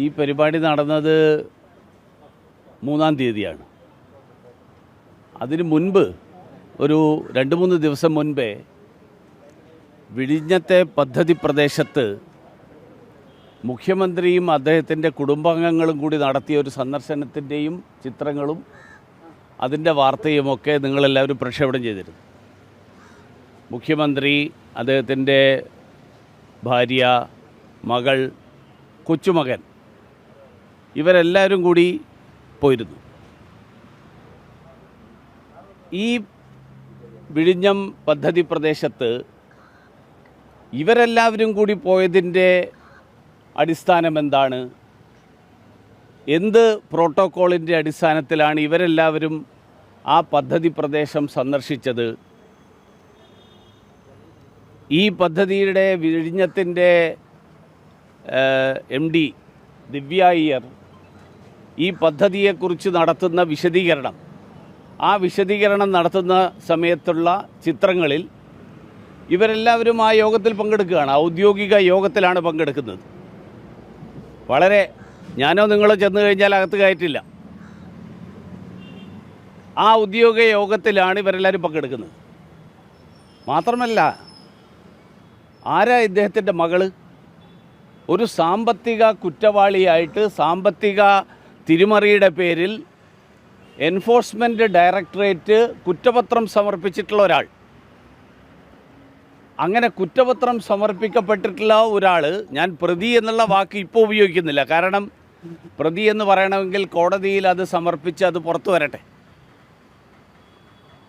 ഈ പരിപാടി നടന്നത് മൂന്നാം തീയതിയാണ്. അതിന് മുൻപ് ഒരു രണ്ട് മൂന്ന് ദിവസം മുൻപേ വിഴിഞ്ഞത്തെ പദ്ധതി പ്രദേശത്ത് മുഖ്യമന്ത്രിയും അദ്ദേഹത്തിന്റെ കുടുംബാംഗങ്ങളും കൂടി നടത്തിയ ഒരു സന്ദർശനത്തിന്റെയും ചിത്രങ്ങളും അതിന്റെ വാർത്തയുമൊക്കെ നിങ്ങളെല്ലാവരും പ്രക്ഷേപണം ചെയ്തിരുന്നു. മുഖ്യമന്ത്രി അദ്ദേഹത്തിന്റെ ഭാര്യ മകൾ കൊച്ചുമകൻ ഇവരെല്ലാവരും കൂടി പോയിരുന്നു. ഈ വിഴിഞ്ഞം പദ്ധതി പ്രദേശത്ത് ഇവരെല്ലാവരും കൂടി പോയതിന്റെ അടിസ്ഥാനം എന്താണ്? എന്ത് പ്രോട്ടോക്കോളിന്റെ അടിസ്ഥാനത്തിലാണ് ഇവരെല്ലാവരും ആ പദ്ധതി പ്രദേശം സന്ദർശിച്ചത്? ഈ പദ്ധതിയുടെ വിഴിഞ്ഞത്തിന്റെ എം ഡി ദിവ്യ ഈ പദ്ധതിയെക്കുറിച്ച് നടത്തുന്ന വിശദീകരണം. ആ വിശദീകരണം നടത്തുന്ന സമയത്തുള്ള ചിത്രങ്ങളിൽ ഇവരെല്ലാവരും ആ യോഗത്തിൽ പങ്കെടുക്കുകയാണ്. ഔദ്യോഗിക യോഗത്തിലാണ് പങ്കെടുക്കുന്നത്. വളരെ ഞാനോ നിങ്ങളോ ചെന്ന് കഴിഞ്ഞാൽ അകത്ത് കയറ്റില്ല. ആ ഔദ്യോഗിക യോഗത്തിലാണ് ഇവരെല്ലാവരും പങ്കെടുക്കുന്നത്. മാത്രമല്ല ആരാ ഇദ്ദേഹത്തിന്റെ മകൾ? ഒരു സാമ്പത്തിക കുറ്റവാളിയായിട്ട് സാമ്പത്തിക തിരിമറിയുടെ പേരിൽ എൻഫോഴ്സ്മെന്റ് ഡയറക്ടറേറ്റ് കുറ്റപത്രം സമർപ്പിച്ചിട്ടുള്ള ഒരാൾ. അങ്ങനെ കുറ്റപത്രം സമർപ്പിക്കപ്പെട്ടിട്ടുള്ള ഒരാൾ ഞാൻ പ്രതി എന്നുള്ള വാക്ക് ഇപ്പോൾ ഉപയോഗിക്കുന്നില്ല. കാരണം പ്രതി എന്ന് പറയണമെങ്കിൽ കോടതിയിൽ അത് സമർപ്പിച്ച് അത് പുറത്തു വരട്ടെ.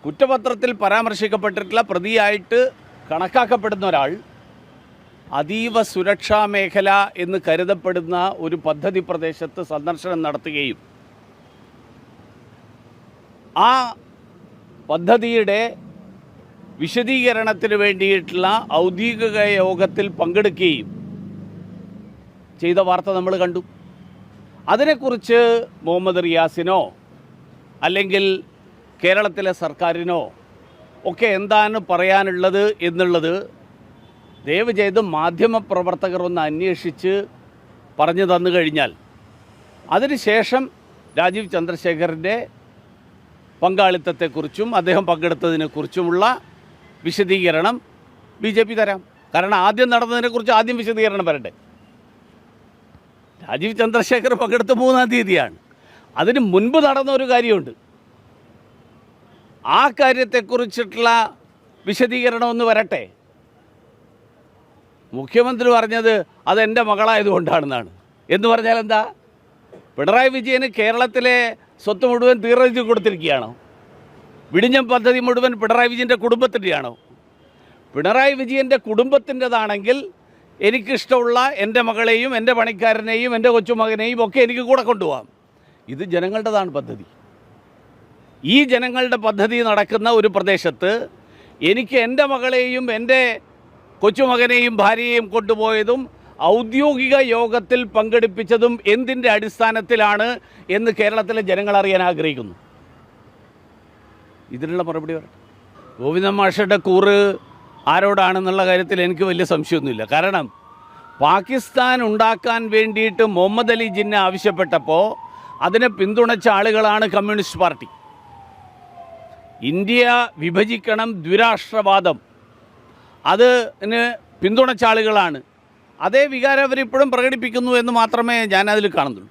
കുറ്റപത്രത്തിൽ പരാമർശിക്കപ്പെട്ടിട്ടുള്ള പ്രതിയായിട്ട് കണക്കാക്കപ്പെടുന്ന ഒരാൾ അതീവ സുരക്ഷാ മേഖല എന്ന് കരുതപ്പെടുന്ന ഒരു പദ്ധതി പ്രദേശത്ത് സന്ദർശനം നടത്തുകയും ആ പദ്ധതിയുടെ വിശദീകരണത്തിന് വേണ്ടിയിട്ടുള്ള ഔദ്യോഗിക യോഗത്തിൽ പങ്കെടുക്കുകയും ചെയ്ത വാർത്ത നമ്മൾ കണ്ടു. അതിനെക്കുറിച്ച് മുഹമ്മദ് റിയാസിനോ അല്ലെങ്കിൽ കേരളത്തിലെ സർക്കാരിനോ ഒക്കെ എന്താണ് പറയാനുള്ളത് എന്നുള്ളത് ദയവ് ചെയ്ത് മാധ്യമപ്രവർത്തകർ ഒന്ന് അന്വേഷിച്ച് പറഞ്ഞു തന്നു കഴിഞ്ഞാൽ അതിനുശേഷം രാജീവ് ചന്ദ്രശേഖറിന്റെ പങ്കാളിത്തത്തെക്കുറിച്ചും അദ്ദേഹം പങ്കെടുത്തതിനെക്കുറിച്ചുമുള്ള വിശദീകരണം ബി ജെ പി തരാം. കാരണം ആദ്യം നടന്നതിനെക്കുറിച്ച് ആദ്യം വിശദീകരണം വരട്ടെ. രാജീവ് ചന്ദ്രശേഖർ പങ്കെടുത്ത മൂന്നാം തീയതിയാണ്. അതിന് മുൻപ് നടന്ന ഒരു കാര്യമുണ്ട്. ആ കാര്യത്തെക്കുറിച്ചിട്ടുള്ള വിശദീകരണം ഒന്ന് വരട്ടെ. മുഖ്യമന്ത്രി പറഞ്ഞത് അതെന്റെ മകളായതുകൊണ്ടാണെന്നാണ്. എന്ന് പറഞ്ഞാൽ എന്താ? പിണറായി വിജയന് കേരളത്തിലെ സ്വത്ത് മുഴുവൻ തീർച്ചു കൊടുത്തിരിക്കുകയാണോ? വിടിഞ്ഞം പദ്ധതി മുഴുവൻ പിണറായി വിജയന്റെ കുടുംബത്തിന്റെയാണോ? പിണറായി വിജയന്റെ കുടുംബത്തിന്റെതാണെങ്കിൽ എനിക്കിഷ്ടമുള്ള എന്റെ മകളെയും എന്റെ പണിക്കാരനെയും എന്റെ കൊച്ചുമകനെയും ഒക്കെ എനിക്ക് കൂടെ കൊണ്ടുപോകാം. ഇത് ജനങ്ങളുടേതാണ് പദ്ധതി. ഈ ജനങ്ങളുടെ പദ്ധതി നടക്കുന്ന ഒരു പ്രദേശത്ത് എനിക്ക് എന്റെ മകളെയും എന്റെ കൊച്ചുമകനെയും ഭാര്യയെയും കൊണ്ടുപോയതും ഔദ്യോഗിക യോഗത്തിൽ പങ്കെടുപ്പിച്ചതും എന്തിന്റെ അടിസ്ഥാനത്തിലാണ് എന്ന് കേരളത്തിലെ ജനങ്ങൾ അറിയാൻ ആഗ്രഹിക്കുന്നു. ഇതിനുള്ള മറുപടി പറയട്ടെ. ഗോവിന്ദ മാഷയുടെ കൂറ് ആരോടാണെന്നുള്ള കാര്യത്തിൽ എനിക്ക് വലിയ സംശയമൊന്നുമില്ല. കാരണം പാകിസ്ഥാൻ ഉണ്ടാക്കാൻ വേണ്ടിയിട്ട് മുഹമ്മദ് അലി ജിന്ന ആവശ്യപ്പെട്ടപ്പോൾ അതിനെ പിന്തുണച്ച ആളുകളാണ് കമ്മ്യൂണിസ്റ്റ് പാർട്ടി. ഇന്ത്യ വിഭജിക്കണം ദ്വിരാഷ്ട്രവാദം. അതിന് പിന്തുണച്ച ആളുകളാണ് അതേ വികാരം അവരിപ്പോഴും പ്രകടിപ്പിക്കുന്നു എന്ന് മാത്രമേ ഞാനതിൽ കാണുന്നുള്ളൂ.